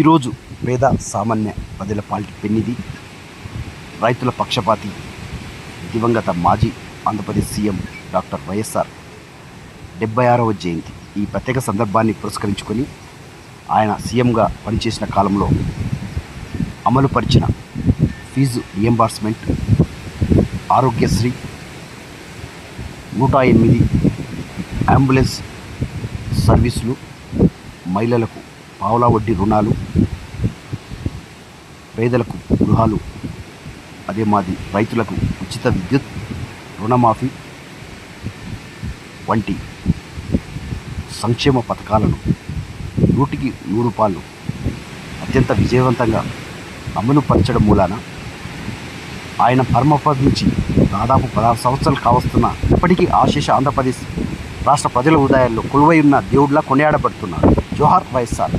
ఈరోజు పేద సామాన్య ప్రజల పాలిటి పెన్నిది రైతుల పక్షపాతి దివంగత మాజీ ఆంధ్రప్రదేశ్ సీఎం డాక్టర్ వైఎస్ఆర్ డెబ్బై ఆరవ జయంతి. ఈ ప్రత్యేక సందర్భాన్ని పురస్కరించుకొని ఆయన సీఎంగా పనిచేసిన కాలంలో అమలుపరిచిన ఫీజు రియంబార్స్మెంట్ ఆరోగ్యశ్రీ నూట ఎనిమిది అంబులెన్స్ సర్వీసులు మహిళలకు పావులా వడ్డీ రుణాలు పేదలకు గృహాలు అదే మాది రైతులకు ఉచిత విద్యుత్ రుణమాఫీ వంటి సంక్షేమ పథకాలను నూటికి నూరు రూపాయలు అత్యంత విజయవంతంగా అమలుపరచడం మూలాన ఆయన పరమపద నుంచి దాదాపు పదహారు సంవత్సరాలు కావస్తున్న ఇప్పటికీ ఆశేష ఆంధ్రప్రదేశ్ రాష్ట్ర ప్రజల హృదయాల్లో కొలువై ఉన్న దేవుడిలా కొనియాడబడుతున్నారు జోహార్ వైఎస్ఆర్.